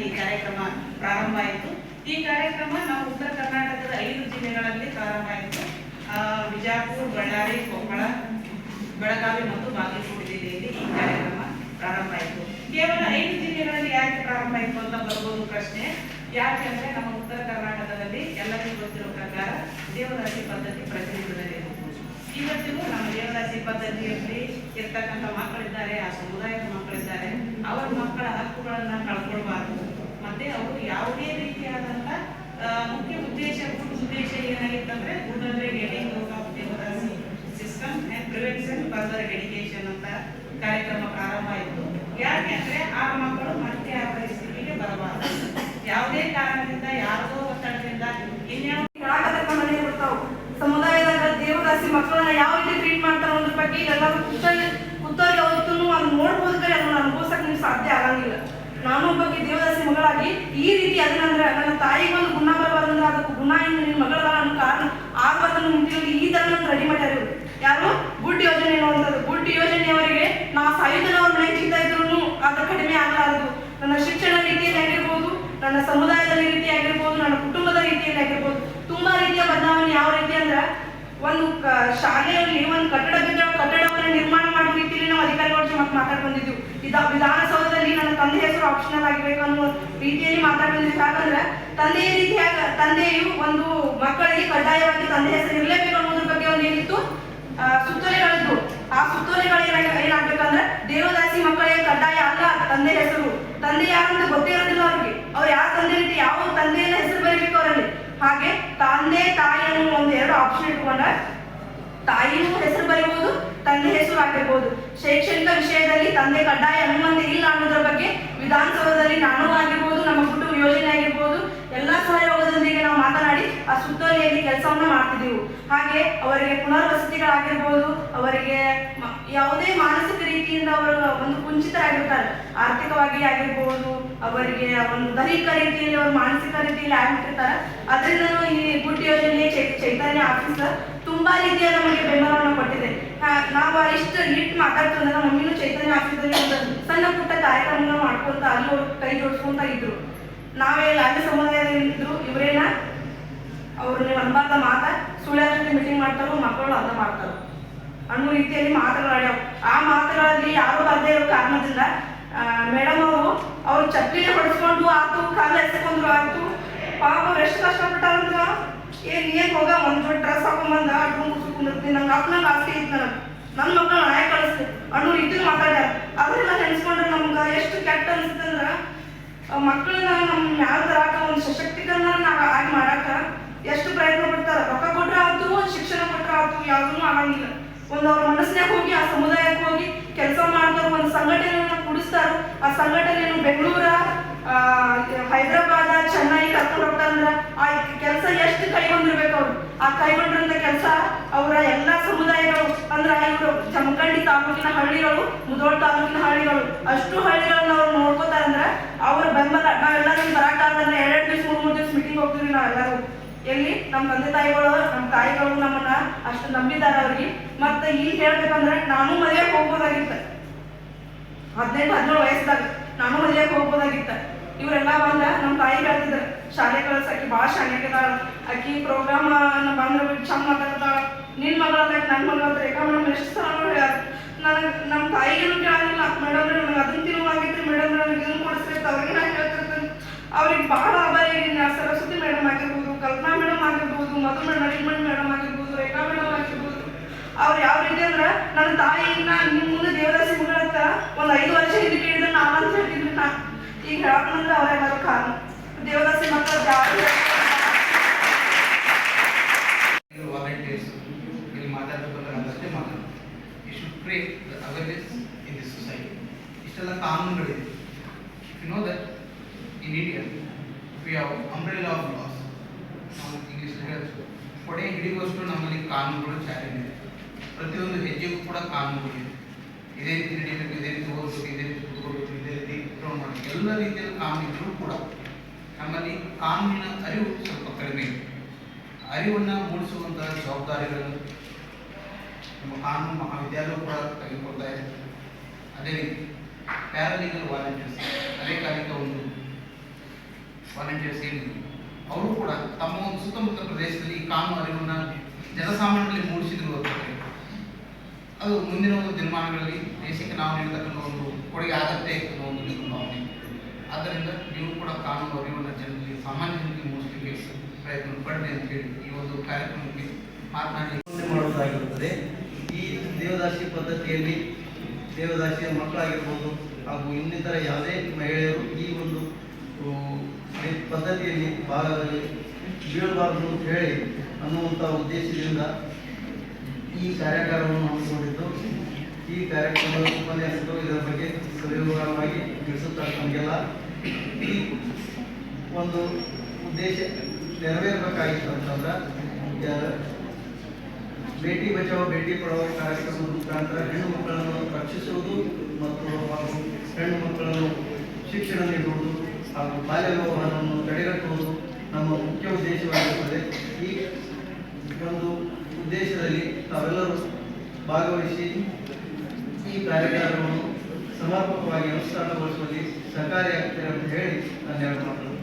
ಈ ಕಾರ್ಯಕ್ರಮ ಪ್ರಾರಂಭ ಆಯಿತು. ಈ ಕಾರ್ಯಕ್ರಮ ನಾವು ಉತ್ತರ ಕರ್ನಾಟಕದ ಐದು ಜಿಲ್ಲೆಗಳಲ್ಲಿ ಪ್ರಾರಂಭ ಆಯಿತು. ಬಿಜಾಪುರ ಬಳ್ಳಾರಿ, ಕೊಪ್ಪಳ, ಬೆಳಗಾವಿ ಮತ್ತು ಬಾಗಲಕೋಟೆ ಜಿಲ್ಲೆಯಲ್ಲಿ ಈ ಕಾರ್ಯಕ್ರಮ ಪ್ರಾರಂಭ ಆಯಿತು. ಕೇವಲ ಐದು ಜಿಲ್ಲೆಗಳಲ್ಲಿ ಯಾಕೆ ಪ್ರಾರಂಭ ಆಯಿತು ಅಂತ ಬರ್ಬೋದು ಪ್ರಶ್ನೆ. ಯಾಕೆಂದ್ರೆ ನಮ್ಮ ಉತ್ತರ ಕರ್ನಾಟಕದಲ್ಲಿ ಎಲ್ಲರಿಗೂ ಗೊತ್ತಿರೋ ಪ್ರಕಾರ ದೇವದಾಸಿ ಪದ್ಧತಿ ಪ್ರಚಲಿತದಲ್ಲಿ ಇವತ್ತಿಗೂ ನಮ್ಮ ದೇವದಾಸಿ ಪದ್ಧತಿಯಲ್ಲಿ ಇರ್ತಕ್ಕಂಥ ಮಕ್ಕಳಿದ್ದಾರೆ ಮಕ್ಕಳ ಹಕ್ಕುಗಳನ್ನ ಕಳ್ಕೊಳ್ಬಾರ್ದು. ಮತ್ತೆ ಅವರು ಯಾವುದೇ ರೀತಿಯಾದಂತ ಮುಖ್ಯ ಉದ್ದೇಶ ಉದ್ದೇಶ ಏನಾಗಿತ್ತಂದ್ರೆ good getting out of system and prevention further education ಅಂತ ಕಾರ್ಯಕ್ರಮ ಪ್ರಾರಂಭ ಆಯಿತು. ಯಾಕೆ ಅಂದ್ರೆ ಆ ಮಕ್ಕಳು ಮತ್ತೆ ಆ ಪರಿಸ್ಥಿತಿಗೆ ಬರಬಾರದು. ಯಾವುದೇ ಕಾರಣದಿಂದ, ಯಾರದೋ ಒತ್ತಡದಿಂದ ಇನ್ಯಾವ ಹೇಳಾಕತ್ತಕ್ಕ ಮನೆ ಬರ್ತಾವ. ಸಮುದಾಯದಾಗ ದೇವದಾಸಿ ಮಕ್ಕಳನ್ನ ಯಾವ ರೀತಿ ಟ್ರೀಟ್ ಮಾಡ್ತಾರ ಅನ್ನೋದ್ರ ಬಗ್ಗೆ ಎಲ್ಲರೂ ಕುತ್ತಲ್ಲಿ ಕುತ್ತಲ್ಲಿ ಅವತ್ತು ಅದನ್ನ ನೋಡ್ಬೋದು ಕರೆ ಅದನ್ನ ನಿಮ್ಗೆ ಸಾಧ್ಯ ಆಗಂಗಿಲ್ಲ. ನಾನು ಒಬ್ಬಕ್ಕೆ ದೇವದಾಸಿ ಮಗಳಾಗಿ ಈ ರೀತಿ ಅದನ್ನಂದ್ರೆ ನನ್ನ ತಾಯಿಗೆ ಒಂದು ಗುಣ ಬರಬಾರ್ದಂದ್ರೆ ಅದಕ್ಕೆ ಗುಣ ಇನ್ನು ನಿನ್ನ ಮಗಳ ಅನ್ನೋ ಕಾರಣ ಆಗ್ಬಾರ್ದನ್ನು ಮುಂದಿರೋದು ಈ ತರ ನಾನು ರೆಡಿ ಮಾಡ್ಯಾರ ಯಾರು? ಗುಡ್ ಯೋಜನೆ ಅನ್ನುವಂಥದ್ದು ಗುಡ್ ಯೋಜನೆಯವರಿಗೆ ನಾವು ಸಾಯುಧನ ಅವ್ರ ಮನೆ ಚಿಂತ ಇದ್ರು ಅದು ಕಡಿಮೆ ಆಗಲಾರದು. ನನ್ನ ಶಿಕ್ಷಣ ರೀತಿಯಲ್ಲಿ ಆಗಿರ್ಬೋದು, ನನ್ನ ಸಮುದಾಯದ ರೀತಿಯಾಗಿರ್ಬೋದು, ನನ್ನ ಕುಟುಂಬದ ರೀತಿಯಲ್ಲಿ ಆಗಿರ್ಬೋದು, ತುಂಬಾ ರೀತಿಯ ಬದಲಾವಣೆ ಯಾವ ಒಂದು ಶಾಲೆಯಲ್ಲಿ ಒಂದು ಕಟ್ಟಡ ಬಿದ್ದ ಕಟ್ಟಡವನ್ನು ನಿರ್ಮಾಣ ಮಾಡುವ ರೀತಿಯಲ್ಲಿ ನಾವು ಅಧಿಕಾರಿಗಳ ಜೊತೆ ಮತ್ತೆ ಮಾತಾಡ್ ಬಂದಿದ್ವಿ ಇದ ವಿಧಾನಸೌಧದಲ್ಲಿ ನನ್ನ ತಂದೆ ಹೆಸರು ಆಪ್ಷನಲ್ ಆಗಿರ್ಬೇಕು ಅನ್ನೋ ರೀತಿಯಲ್ಲಿ ಮಾತಾಡ್ ಬಂದಿದ್ವಿ ಯಾಕಂದ್ರೆ ತಂದೆ ರೀತಿಯಾಗ ತಂದೆಯು ಒಂದು ಮಕ್ಕಳಿಗೆ ಕಡ್ಡಾಯವಾಗಿ ತಂದೆ ಹೆಸರು ಇರಲೇಬೇಕು ಅನ್ನೋದ್ರ ಬಗ್ಗೆ ಒಂದು ಏನಿತ್ತು? ಆ, ಸುತ್ತೋಲೆಗಳಿದ್ವು ಆ ಸುತ್ತೋಲೆಗಳು ಏನಾಗ ಏನಾಗ್ಬೇಕಂದ್ರೆ ದೇವದಾಸಿ ಮಕ್ಕಳಿಗೆ ಕಡ್ಡಾಯ ಅಲ್ಲ ತಂದೆ ಹೆಸರು. ತಂದೆ ಯಾರು ಅಂತ ಗೊತ್ತೇ ಅವ್ರಿಗೆ. ಅವ್ರು ಯಾವ ತಂದೆ ರೀತಿ ಯಾವ ತಂದೆಯ ಹೆಸರು ಬರೀಬೇಕು ಅವರಲ್ಲಿ? ಹಾಗೆ ತಂದೆ ತಾಯಿ ಆಪ್ಷನ್ ಇಟ್ಕೊಂಡ ತಾಯಿನೂ ಹೆಸರು ಬರಿಬಹುದು ತಂದೆ ಹೆಸರು ಹಾಕಿರ್ಬೋದು. ಶೈಕ್ಷಣಿಕ ವಿಷಯದಲ್ಲಿ ತಂದೆ ಕಡ್ಡಾಯ ಅನುಮತಿ ಇಲ್ಲ ಅನ್ನೋದ್ರ ಬಗ್ಗೆ ವಿಧಾನಸೌಧದಲ್ಲಿ ನಾನು ಆಗಿರ್ಬೋದು, ನಮ್ಮ ಕುಟುಂಬ ಯೋಜನೆ ಆಗಿರ್ಬೋದು, ಎಲ್ಲ ಸಹಯೋಗದೊಂದಿಗೆ ನಾವು ಮಾತನಾಡಿ ಆ ಸುತ್ತೋಲೆಯಲ್ಲಿ ಕೆಲಸವನ್ನ ಮಾಡ್ತಿದ್ದೀವಿ ಹಾಗೆ ಅವರಿಗೆ ಪುನರ್ವಸತಿಗಳಾಗಿರ್ಬೋದು, ಅವರಿಗೆ ಯಾವುದೇ ಮಾನಸಿಕ ರೀತಿಯಿಂದ ಅವರು ಒಂದು ಕುಂಚಿತರಾಗಿರ್ತಾರೆ. ಆರ್ಥಿಕವಾಗಿ ಆಗಿರ್ಬೋದು, ಅವರಿಗೆ ಒಂದು ದೈಹಿಕ ರೀತಿಯಲ್ಲಿ ಅವರು ಮಾನಸಿಕ ರೀತಿಯಲ್ಲಿ ಆಗ್ಬಿಟ್ಟಿರ್ತಾರೆ ಅದರಿಂದ ಈ ಗುಡ್ ಯೋಜನೆ ಚೈತನ್ಯ ಆಫೀಸರ್ ತುಂಬಾ ರೀತಿಯ ನಮಗೆ ಬೆಂಬಲವನ್ನು ಕೊಟ್ಟಿದೆ. ನಾವು ಇಷ್ಟು ಇಟ್ಟು ಮಾತಾಡ್ತಂದ್ರೆ ನಮ್ಮ ಮಮ್ಮಿನೂ ಚೈತನ್ಯ ಆಫೀಸಲ್ಲಿ ಒಂದು ಸಣ್ಣ ಪುಟ್ಟ ಕಾರ್ಯಕ್ರಮನ ಮಾಡ್ಕೊಂತ ಅಲ್ಲಿ ಕೈ ಜೋಡಿಸ್ಕೊಂತ ಇದ್ರು. ನಾವೇ ಅಲ್ಲಿ ಇದ್ದರು ಇವರೇನ ಅವ್ರನ್ನ ನೀವು ಮಾತಾ ಜೊತೆ ಮೀಟಿಂಗ್ ಮಾಡ್ತಾರೋ ಮಕ್ಕಳು ಅರ್ಧ ಮಾಡ್ತಾರೋ. ಅನ್ನೋ ರೀತಿಯಲ್ಲಿ ಮಾತುಗಳಾಡ್ಯಾವ. ಆ ಮಾತುಗಳಲ್ಲಿ ಯಾರು ಬರ್ದೇ ಇರೋ ಕಾರಣದಿಂದ ಮೇಡಮ್ ಅವರು, ಅವ್ರು ಚಪ್ಪಲಿ ಹೊಡೆಸ್ಕೊಂಡು ಆತು, ಕಾಲ ಎಸ್ಕೊಂಡ್ರು ಆಯ್ತು ಪಾಪ ಎಷ್ಟು ಕಷ್ಟಪಟ್ಟಾರಂದ್ರ, ಏನ್ ಏನ್ ಹೋಗ, ಒಂದ್ ಜೋಡಿ ಡ್ರೆಸ್ ಹಾಕೊಂಬಂದ ಅಡ್ಡು ಮುಗಿಸ್ಕೊಂಡಿರ್ತೀನಿ ನಂಗೆ ಅಪ್ಪನ ಆಸೆ ಇತ್ತು ನನಗೆ. ನನ್ನ ಮಕ್ಕಳು ನಾಯ ಕಳಿಸ್ತೆ ಅನ್ನೋ ರೀತಿಲಿ ಮಾತಾಡ್ಯಾರ. ಅದನ್ನೆಲ್ಲ ನೆನೆಸ್ಕೊಂಡ್ರೆ ನಮ್ಗೆ ಎಷ್ಟು ಕೆಟ್ಟ ಅನಿಸ್ತಂದ್ರ ಮಕ್ಕಳನ್ನ ನಮ್ಮ ಮ್ಯಾಲ ತರಾಕ, ಒಂದು ಸಶಕ್ತೀಕರಣ ನಾವು ಆಗಿ ಮಾಡಾಕ ಎಷ್ಟು ಪ್ರಯತ್ನ ಪಡ್ತಾರ. ರೊಕ್ಕ ಕೊಟ್ರ ಆತು ಶಿಕ್ಷಣ ಕೊಟ್ರ ಆತು, ಯಾವುದೂ ಆಗಂಗಿಲ್ಲ ಒಂದು ಅವ್ರ ಮನಸ್ಸಿನಾಗ ಹೋಗಿ, ಆ ಸಮುದಾಯಕ್ಕೆ ಹೋಗಿ ಕೆಲಸ ಮಾಡಿದವ್ರು ಒಂದು ಸಂಘಟನೆಯನ್ನು ಕೂಡಿಸ್ತಾರ, ಆ ಸಂಘಟನೆಯನ್ನು ಬೆಂಗಳೂರ ಹೈದರಾಬಾದ, ಚೆನ್ನೈ ಕರ್ಕೊಂಡು ಹೋಗ್ತಾರಂದ್ರ ಆ ಕೆಲಸ ಎಷ್ಟು ಕೈಗೊಂಡಿರ್ಬೇಕು ಅವ್ರು. ಆ ಕೈಗೊಂಡಿರಂತ ಕೆಲಸ ಅವರ ಎಲ್ಲಾ ಸಮುದಾಯಗಳು, ಅಂದ್ರೆ ಇವರು ಜಮಖಂಡಿ ತಾಲೂಕಿನ ಹಳ್ಳಿಗಳು, ಮುದೋಳ್ ತಾಲೂಕಿನ ಹಳ್ಳಿಗಳು, ಅಷ್ಟು ಹಳ್ಳಿಗಳನ್ನ ಅವ್ರು ನೋಡ್ಕೋತಾರಂದ್ರ ಅವ್ರ ಬೆಂಬಲ, ನಾವೆಲ್ಲರೂ ಬರಾಕಾಗಲ್ಲ ಎರಡು ದಿವ್ಸ, ಮೂರ್ ಮೂರ್ ದಿವ್ಸ ಮೀಟಿಂಗ್ ಹೋಗ್ತೀವಿ ನಾವೆಲ್ಲರೂ. ಎಲ್ಲಿ? ನಮ್ಮ ತಂದೆ ತಾಯಿಗಳು ನಮ್ಮ ತಾಯಿಗಳು ನಮ್ಮನ್ನ ಅಷ್ಟು ನಂಬಿದ್ದಾರೆ ಅವ್ರಿಗೆ ಮತ್ತೆ ಇಲ್ಲಿ ಹೇಳ್ಬೇಕಂದ್ರೆ ನಾನು ಮದುವೆಗೆ ಹೋಗ್ಬೋದಾಗಿತ್ತ. ಹದಿನೆಂಟು, ಹದಿನೇಳು ವಯಸ್ಸದಾಗ ನಾನು ಮದುವೆಗೆ ಹೋಗ್ಬೋದಾಗಿತ್ತ. ಇವರೆಲ್ಲ ಬಂದ ನಮ್ಮ ತಾಯಿ ಹೇಳ್ತಿದ್ರು, ಶಾಲೆ ಕಳ್ಸಕ್ಕೆ ಭಾಳ ಶಾನ್ಯಾಗಿದ್ದಾಳ ಆಕಿ ಪ್ರೋಗ್ರಾಮ್ ಬಂದ್ರೆ ಚಂದ ಮಾತಾಡ್ತಾಳ. ನಿನ್ ಮಗಳದಾಗ ನನ್ನ ಮಗಳ ರೇಖಾ ಮೇಡಮ್ ಎಷ್ಟು ಸಲ ಹೇಳ್ಯಾರ. ನನಗೆ ನಮ್ಮ ತಾಯಿಗೇನು ಕೇಳಂಗಿಲ್ಲ ಮೇಡಮ್ ನನಗೆ ಅದನ್ನ ತಿನ್ನುವಾಗಿತ್ತು ಮೇಡಮ್ ನನಗೆ ಇದನ್ನು ಕೊಡಿಸ್ಬೇಕು ಅವ್ರಿಗೆ ನಾನು ಹೇಳ್ತಿರ್ತೀನಿ. ಅವ್ರಿಗೆ ಭಾಳ ಆಭಾರಿ ಇದೀನಿ. ಆ ಸರಸ್ವತಿ ಮೇಡಮ್ ಆಗಿರ್ಬೋದು ಕಲ್ಪನಾ ಮೇಡಮ್ ಆಗಿರ್ಬೋದು ಮಧು ಮ್ಯಾನೇಜ್ಮೆಂಟ್ ಮೇಡಮ್ ಆಗಿರ್ಬೋದು ರೇಖಾ ಮೇಡಮ್ ಆಗಿರ್ಬೋದು ಅವ್ರು ಯಾವ ರೀತಿ ಅಂದ್ರ ನನ್ನ ತಾಯಿನ ನಿಮ್ಮ ಮುಂದೆ ದೇವದಾಸಿ ಸಿಂಗಳತ್ತ ಒಂದು ಐದು ವರ್ಷ ಹಿಂದೆ ಕೇಳಿದ ನಾನು ಅಂತ ಹೇಳ್ತಿದ್ರು ನಾ. ಈಗ ಹೇಳಕ್ಕಂದ್ರೆ ಅವರೆಲ್ಲರೂ ಕಾರಣ. ದೇವರ ಮಕ್ಕಳ ಜಾತಿ ಜಾರಿ ಇಲ್ಲಿ ಶುಡ್ ಇನ್ ಸೊಸೈಟಿ ಇಷ್ಟೆಲ್ಲ you know that we umbrella of laws ಹಿಡಿಯುವಷ್ಟು ನಮ್ಮಲ್ಲಿ ಕಾನೂನುಗಳು ಪ್ರತಿಯೊಂದು ಹೆಜ್ಜೆಗೂ ಕೂಡ ಕಾನೂನುಗಳಿದೆ ಇದೇ ರೀತಿ ನಡೀಬೇಕು ಇದೇ ರೀತಿ ಓದಬೇಕು ಇದೇ ರೀತಿ ಕೂತ್ಕೊಳ್ಬೇಕು, ಇದೇ ರೀತಿ ಮಾಡಬೇಕು. ಎಲ್ಲ ರೀತಿಯಲ್ಲಿ ಕಾನೂನಿದ್ರು ಕೂಡ ನಮ್ಮಲ್ಲಿ ಕಾನೂನಿನ ಅರಿವು ಸ್ವಲ್ಪ ಕಡಿಮೆ ಇದೆ. ಅರಿವನ್ನು ಮೂಡಿಸುವಂತಹ ಜವಾಬ್ದಾರಿಗಳನ್ನು ನಮ್ಮ ಕಾನೂನು ಮಹಾವಿದ್ಯಾಲಯ ಕೂಡ ತೆಗೆದುಕೊಳ್ತಾ ಇದೆ. ಅದೇ ರೀತಿ ಪ್ಯಾರಾಲೀಗಲ್ ವಾಲಂಟಿಯರ್ಸ್ ಅನೇಕಾನೇಕ ಒಂದು ವಾಲಂಟಿಯರ್ಸ್ ಏನಿದೆ ಅವರು ಕೂಡ ತಮ್ಮ ಒಂದು ಸುತ್ತಮುತ್ತ ಪ್ರದೇಶದಲ್ಲಿ ಕಾನೂನು ಅರಿವನ್ನು ಜನಸಾಮಾನ್ಯರಲ್ಲಿ ಮೂಡಿಸಿದ್ರು ಹೊರತಾಗಿ ಅದು ಮುಂದಿನ ಒಂದು ದಿನಮಾನಗಳಲ್ಲಿ ದೇಶಕ್ಕೆ ನಾವು ನೀಡತಕ್ಕಂಥ ಒಂದು ಕೊಡುಗೆ ಆಗತ್ತೆ ಅನ್ನೋ ಒಂದು ನಿಮ್ಮ ಭಾವನೆ. ಆದ್ದರಿಂದ ನೀವು ಕೂಡ ಕಾನೂನು ಅರಿವನ್ನು ಜನರಿಗೆ, ಸಾಮಾನ್ಯ ಜನರಿಗೆ ಮೂಡಿಸಲಿಕ್ಕೆ ಪ್ರಯತ್ನ ಪಡಲಿ ಅಂತ ಹೇಳಿ ಈ ಒಂದು ಕಾರ್ಯಕ್ರಮಕ್ಕೆ ಮಾತನಾಡಿ. ಮಾಡುವುದಾಗಿರುತ್ತದೆ ಈ ದೇವದಾಸಿ ಪದ್ಧತಿಯಲ್ಲಿ ದೇವದಾಸಿಯ ಮಕ್ಕಳಾಗಿರ್ಬೋದು ಹಾಗೂ ಇನ್ನಿತರ ಯಾವುದೇ ಮಹಿಳೆಯರು ಈ ಒಂದು ಪದ್ಧತಿಯಲ್ಲಿ ಭಾಗದಲ್ಲಿ ಬೀಳಬಾರದು ಅಂತ ಹೇಳಿ ಅನ್ನುವಂಥ ಉದ್ದೇಶದಿಂದ ಈ ಕಾರ್ಯಾಗಾರವನ್ನು ಈ ಕಾರ್ಯಕ್ರಮದ ಉಪನ್ಯಾಸಕರು ಇದರ ಬಗ್ಗೆ ಸವಿವರವಾಗಿ ತಿಳಿಸುತ್ತಾರೆ ನಮಗೆಲ್ಲ ಈ ಒಂದು ಉದ್ದೇಶ ನೆರವೇರಬೇಕಾಗಿತ್ತು ಅಂತಂದ್ರೆ ಬೇಟಿ ಬಚಾವೋ ಬೇಟಿ ಪಡಾವೋ ಕಾರ್ಯಕ್ರಮದ ಮುಖಾಂತರ ಹೆಣ್ಣು ಮಕ್ಕಳನ್ನು ರಕ್ಷಿಸುವುದು ಮತ್ತು ಹಾಗೂ ಹೆಣ್ಣು ಮಕ್ಕಳನ್ನು ಶಿಕ್ಷಣ ನೀಡುವುದು ಹಾಗೂ ಬಾಲ್ಯ ವ್ಯವಹಾರವನ್ನು ತಡೆಗಟ್ಟುವುದು ನಮ್ಮ ಮುಖ್ಯ ಉದ್ದೇಶವಾಗಿರುತ್ತದೆ. ಈ ಒಂದು ಉದ್ದೇಶದಲ್ಲಿ ತಾವೆಲ್ಲರೂ ಭಾಗವಹಿಸಿ ಈ ಕಾರ್ಯಕ್ರಮವನ್ನು ಸಮರ್ಪಕವಾಗಿ ಅನುಷ್ಠಾನಗೊಳಿಸುವಲ್ಲಿ ಸಹಕಾರಿಯಾಗ್ತದೆ ಅಂತ ಹೇಳಿ ನಾನು ಮಾತನ್ನು